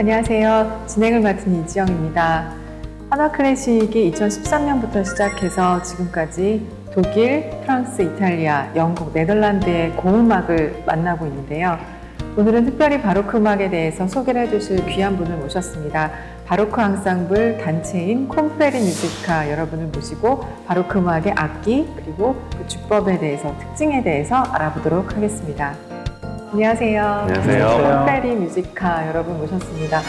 안녕하세요. 진행을 맡은 이지영입니다. 하나클래식이 2013년부터 시작해서 지금까지 독일, 프랑스, 이탈리아, 영국, 네덜란드의 고음악을 만나고 있는데요. 오늘은 특별히 바로크 음악에 대해서 소개를 해주실 귀한 분을 모셨습니다. 바로크 앙상블 단체인 콤프레리 뮤지카 여러분을 모시고 바로크 음악의 악기 그리고 그 주법에 대해서 특징에 대해서 알아보도록 하겠습니다. 안녕하세요. 안녕하세요. 콤프레리 뮤지카 여러분 모셨습니다.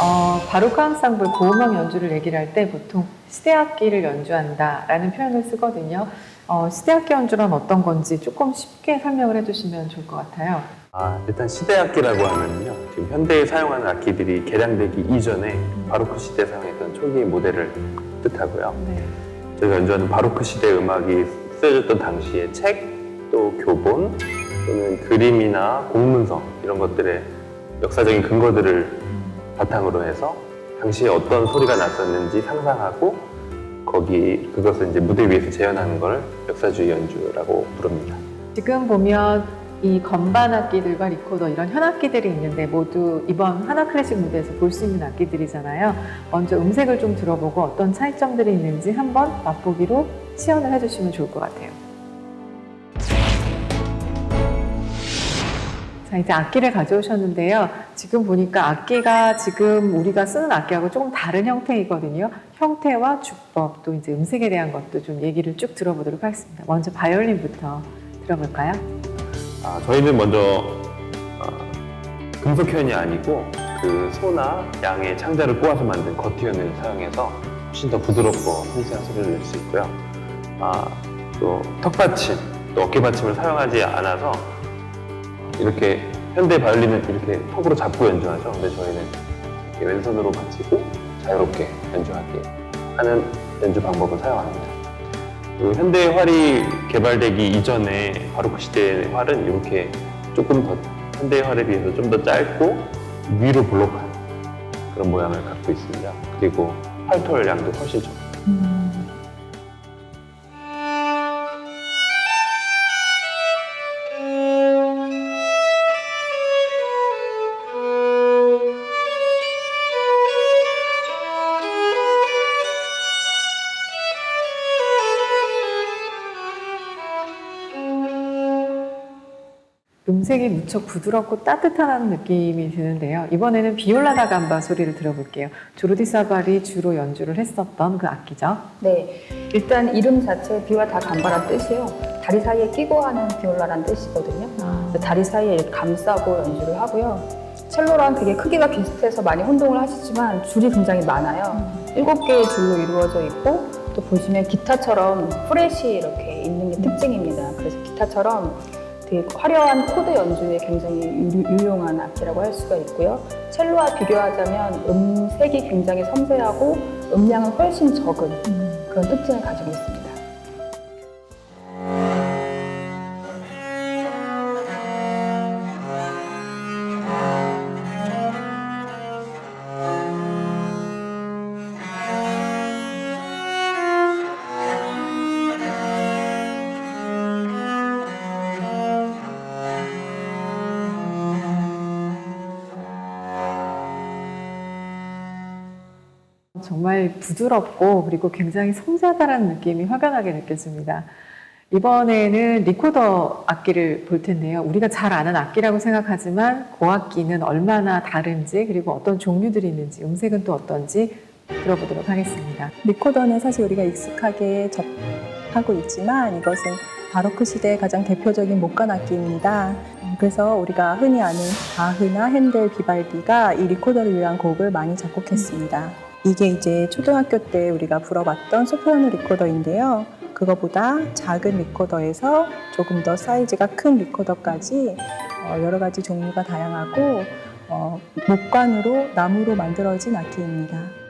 어, 바로크 앙상블 고음악 연주를 얘기를 할 때 보통 시대악기를 연주한다 라는 표현을 쓰거든요. 어, 시대악기 연주란 어떤 건지 조금 쉽게 설명을 해주시면 좋을 것 같아요. 아, 일단 시대 악기라고 하면요. 지금 현대에 사용하는 악기들이 개량되기 이전에 바로크 시대 사용했던 초기 모델을 뜻하고요. 네. 저희가 연주하는 바로크 시대 음악이 쓰여졌던 당시의 책, 또 교본, 또는 그림이나 공문서 이런 것들의 역사적인 근거들을 바탕으로 해서 당시에 어떤 소리가 났었는지 상상하고 거기 그것을 이제 무대 위에서 재현하는 걸 역사주의 연주라고 부릅니다. 지금 보면 이 건반 악기들과 리코더 이런 현악기들이 있는데 모두 이번 하나 클래식 무대에서 볼 수 있는 악기들이잖아요. 먼저 음색을 좀 들어보고 어떤 차이점들이 있는지 한번 맛보기로 시연을 해주시면 좋을 것 같아요. 자, 이제 악기를 가져오셨는데요. 지금 보니까 악기가 지금 우리가 쓰는 악기하고 조금 다른 형태이거든요. 형태와 주법, 또 이제 음색에 대한 것도 좀 얘기를 쭉 들어보도록 하겠습니다. 먼저 바이올린부터 들어볼까요? 아, 저희는 먼저 어, 금속현이 아니고 그 소나 양의 창자를 꼬아서 만든 거티현을 사용해서 훨씬 더 부드럽고 편리한 소리를 낼 수 있고요. 아, 또 턱받침, 또 어깨받침을 사용하지 않아서 이렇게 현대 바이올린은 이렇게 턱으로 잡고 연주하죠. 근데 저희는 이렇게 왼손으로 받치고 자유롭게 연주하게 하는 연주 방법을 사용합니다. 그 현대 활이 개발되기 이전에 바로크 시대의 활은 이렇게 조금 더 현대 활에 비해서 좀 더 짧고 위로 볼록한 그런 모양을 갖고 있습니다. 그리고 활톨 양도 훨씬 적고 음 색이 무척 부드럽고 따뜻한 느낌이 드는데요. 이번에는 비올라다 감바 소리를 들어볼게요. 조르디 사발이 주로 연주를 했었던 그 악기죠. 네, 일단 이름 자체 비와 다 감바란 뜻이요. 다리 사이에 끼고 하는 비올라란 뜻이거든요. 그래서 다리 사이에 감싸고 연주를 하고요. 첼로랑 되게 크기가 비슷해서 많이 혼동을 하시지만 줄이 굉장히 많아요. 일곱 개의 줄로 이루어져 있고 또 보시면 기타처럼 프렛이 이렇게 있는 게 특징입니다. 그래서 기타처럼 되게 화려한 코드 연주에 굉장히 유- 유용한 악기라고 할 수가 있고요. 첼로와 비교하자면 음색이 굉장히 섬세하고 음량은 훨씬 적은 그런 특징을 가지고 있습니다. 정말 부드럽고 그리고 굉장히 섬세하다는 느낌이 확연하게 느껴집니다. 이번에는 리코더 악기를 볼 텐데요. 우리가 잘 아는 악기라고 생각하지만 고악기는 얼마나 다른지 그리고 어떤 종류들이 있는지 음색은 또 어떤지 들어보도록 하겠습니다. 리코더는 사실 우리가 익숙하게 접하고 있지만 이것은 바로크 시대의 가장 대표적인 목관 악기입니다. 음, 그래서 우리가 흔히 아는 바흐나 핸델, 비발디가 이 리코더를 위한 곡을 많이 작곡했습니다. 이게 이제 초등학교 때 우리가 불어봤던 소프라노 리코더인데요. 그거보다 작은 리코더에서 조금 더 사이즈가 큰 리코더까지 어, 여러 가지 종류가 다양하고 어, 목관으로 나무로 만들어진 악기입니다.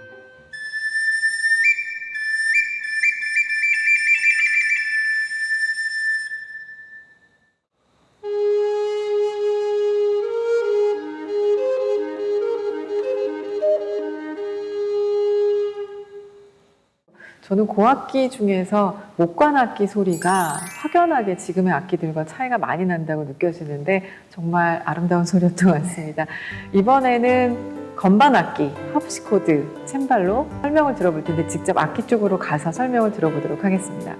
저는 고악기 중에서 목관 악기 소리가 확연하게 지금의 악기들과 차이가 많이 난다고 느껴지는데 정말 아름다운 소리였던 것 같습니다. 이번에는 건반 악기, 합시코드, 챔발로 설명을 들어볼 텐데 직접 악기 쪽으로 가서 설명을 들어보도록 하겠습니다.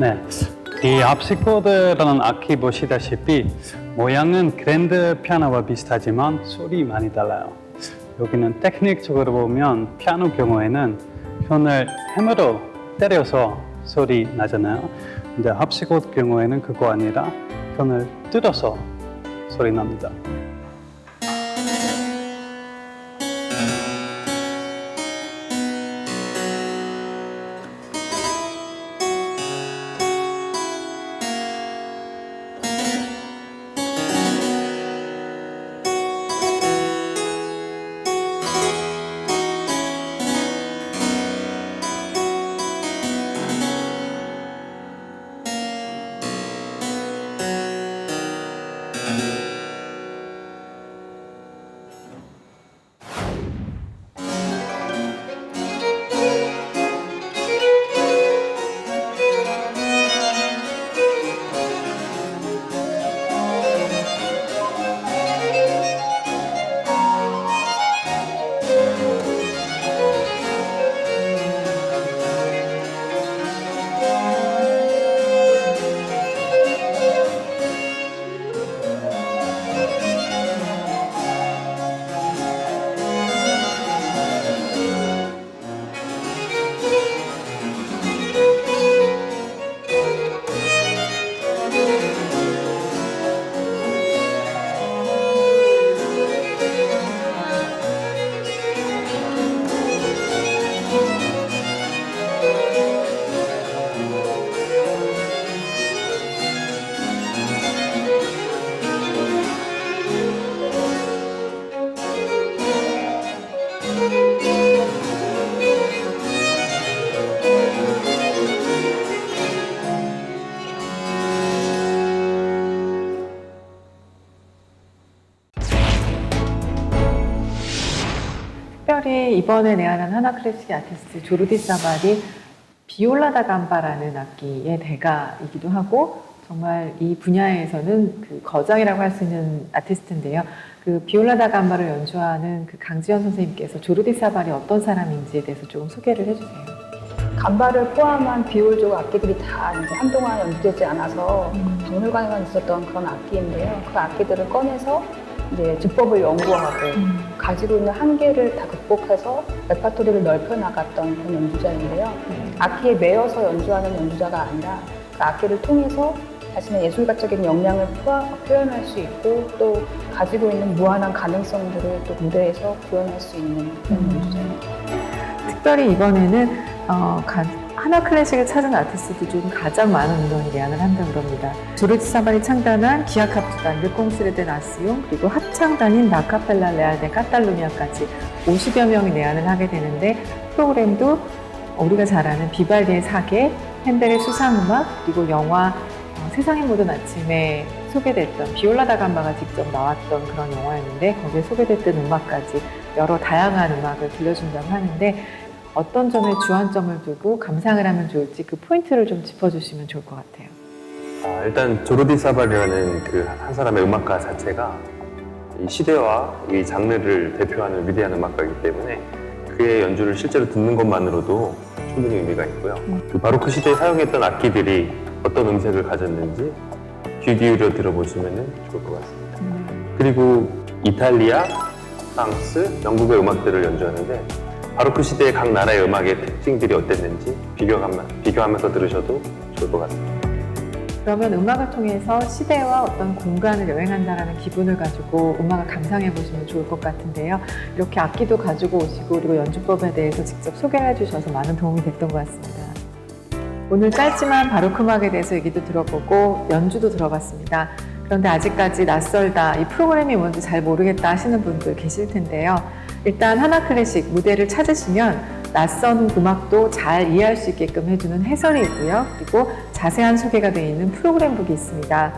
네. 이 합시코드라는 악기 보시다시피 모양은 그랜드 피아노와 비슷하지만 소리 많이 달라요. 여기는 테크닉적으로 보면 피아노 경우에는 현을 힘으로 때려서 소리 나잖아요. 근데 합시코드 경우에는 그거 아니라 현을 뜯어서 소리 납니다. 특별히 이번에 내한한 하나 클래식 아티스트 조르디 사발이 비올라다 감바라는 악기의 대가이기도 하고 정말 이 분야에서는 그 거장이라고 할 수 있는 아티스트인데요. 그 비올라다 감바를 연주하는 그 강지현 선생님께서 조르디 사발이 어떤 사람인지에 대해서 조금 소개를 해주세요. 간발을 포함한 비올족 악기들이 다 이제 한동안 연주되지 않아서 박물관에만 있었던 그런 악기인데요. 그 악기들을 꺼내서 이제 주법을 연구하고 가지고 있는 한계를 다 극복해서 레파토리를 넓혀 나갔던 그런 연주자인데요. 악기에 매여서 연주하는 연주자가 아니라 그 악기를 통해서 자신의 예술가적인 역량을 표현할 수 있고 또 가지고 있는 무한한 가능성들을 또 무대에서 구현할 수 있는 그런 연주자입니다. 특별히 이번에는 어, 가- 하나 클래식을 찾은 아티스트들 중 가장 많은 인원이 내한을 한다고 합니다. 조르지 사발이 창단한 기아카프단, 르콩스레데 나스용, 그리고 합창단인 나카펠라 레알데 카탈루니아까지 50여 명이 내한을 하게 되는데 프로그램도 우리가 잘 아는 비발디의 사계, 핸델의 수상음악, 그리고 영화 어, 세상의 모든 아침에 소개됐던 비올라다 감바가 직접 나왔던 그런 영화였는데 거기에 소개됐던 음악까지 여러 다양한 음악을 들려준다고 하는데 어떤 점에 주안점을 두고 감상을 하면 좋을지 그 포인트를 좀 짚어주시면 좋을 것 같아요. 아, 일단 조르디 사발이라는 그 한 사람의 음악가 자체가 이 시대와 이 장르를 대표하는 위대한 음악가이기 때문에 그의 연주를 실제로 듣는 것만으로도 충분히 의미가 있고요. 그 바로크 시대에 사용했던 악기들이 어떤 음색을 가졌는지 귀 기울여 들어보시면 좋을 것 같습니다. 그리고 이탈리아, 프랑스, 영국의 음악들을 연주하는데 바로크 시대의 각 나라의 음악의 특징들이 어땠는지 비교하면, 비교하면서 들으셔도 좋을 것 같습니다. 그러면 음악을 통해서 시대와 어떤 공간을 여행한다라는 기분을 가지고 음악을 감상해 보시면 좋을 것 같은데요. 이렇게 악기도 가지고 오시고 그리고 연주법에 대해서 직접 소개를 해주셔서 많은 도움이 됐던 것 같습니다. 오늘 짧지만 바로크 음악에 대해서 얘기도 들어보고 연주도 들어봤습니다. 그런데 아직까지 낯설다, 이 프로그램이 뭔지 잘 모르겠다 하시는 분들 계실 텐데요. 일단 하나 클래식 무대를 찾으시면 낯선 음악도 잘 이해할 수 있게끔 해주는 해설이 있고요. 그리고 자세한 소개가 되어 있는 프로그램북이 있습니다.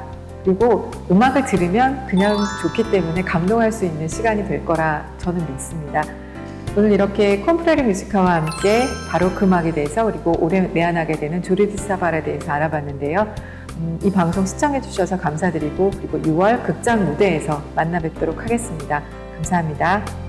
그리고 음악을 들으면 그냥 좋기 때문에 감동할 수 있는 시간이 될 거라 저는 믿습니다. 오늘 이렇게 콤프레리 뮤지카와 함께 바로크 음악에 대해서 그리고 올해 내한하게 되는 조르디 사발에 대해서 알아봤는데요. 음, 이 방송 시청해 주셔서 감사드리고 그리고 6월 극장 무대에서 만나 뵙도록 하겠습니다. 감사합니다.